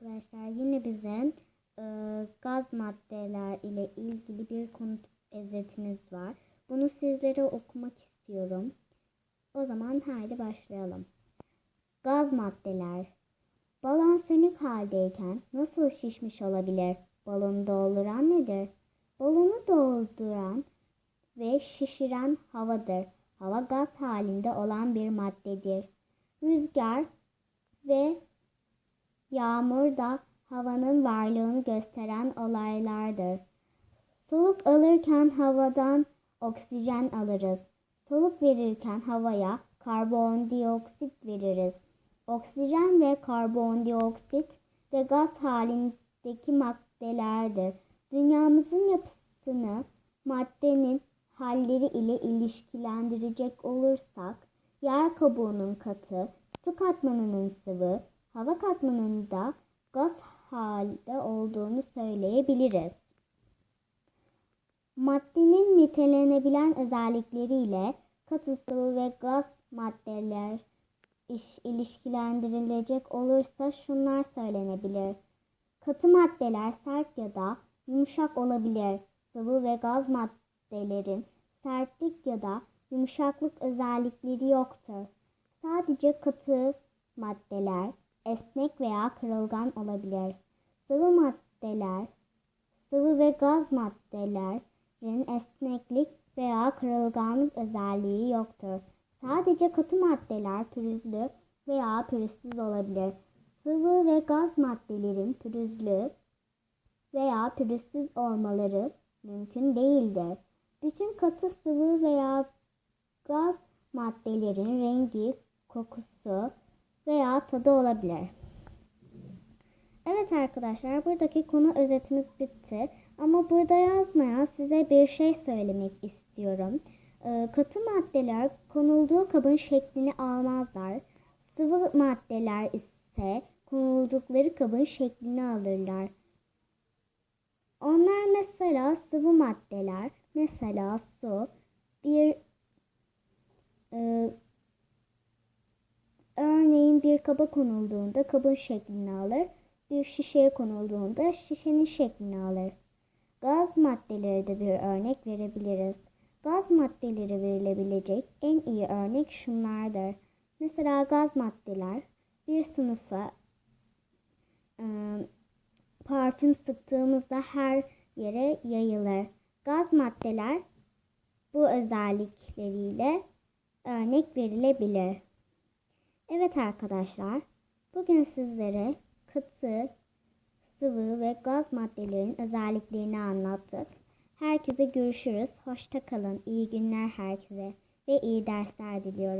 arkadaşlar. Yine bize e, gaz maddeler ile ilgili bir konu özetimiz var. Bunu sizlere okumak istiyorum. O zaman haydi başlayalım. Gaz maddeler. Balon sönük haldeyken nasıl şişmiş olabilir? Balonu dolduran nedir? Balonu dolduran ve şişiren havadır. Hava gaz halinde olan bir maddedir. Rüzgar ve Yağmur da havanın varlığını gösteren olaylardır. Soluk alırken havadan oksijen alırız. Soluk verirken havaya karbondioksit veririz. Oksijen ve karbondioksit de gaz halindeki maddelerdir. Dünyamızın yapısını maddenin halleri ile ilişkilendirecek olursak, yer kabuğunun katı, su katmanının sıvı, hava katmanının da gaz halde olduğunu söyleyebiliriz. Maddenin nitelenebilen özellikleriyle katı sıvı ve gaz maddeler iş, ilişkilendirilecek olursa şunlar söylenebilir. Katı maddeler sert ya da yumuşak olabilir. Sıvı ve gaz maddelerin sertlik ya da yumuşaklık özellikleri yoktur. Sadece katı maddeler esnek veya kırılgan olabilir. Sıvı maddeler, sıvı ve gaz maddelerin esneklik veya kırılganlık özelliği yoktur. Sadece katı maddeler pürüzlü veya pürüzsüz olabilir. Sıvı ve gaz maddelerin pürüzlü veya pürüzsüz olmaları mümkün değildir. Bütün katı sıvı veya gaz maddelerin rengi, kokusu veya tadı olabilir. Evet arkadaşlar buradaki konu özetimiz bitti. Ama burada yazmayan size bir şey söylemek istiyorum. Ee, katı maddeler konulduğu kabın şeklini almazlar. Sıvı maddeler ise konuldukları kabın şeklini alırlar. Onlar mesela sıvı maddeler, mesela su, bir e, örneğin bir kaba konulduğunda kabın şeklini alır, bir şişeye konulduğunda şişenin şeklini alır. Gaz maddeleri de bir örnek verebiliriz. Gaz maddeleri verilebilecek en iyi örnek şunlardır. Mesela gaz maddeler bir sınıfa e, parfüm sıktığımızda her yere yayılır. Gaz maddeler bu özellikleriyle örnek verilebilir. Evet arkadaşlar, bugün sizlere katı, sıvı ve gaz maddelerin özelliklerini anlattık. Herkese görüşürüz. Hoşça kalın. İyi günler herkese ve iyi dersler diliyorum.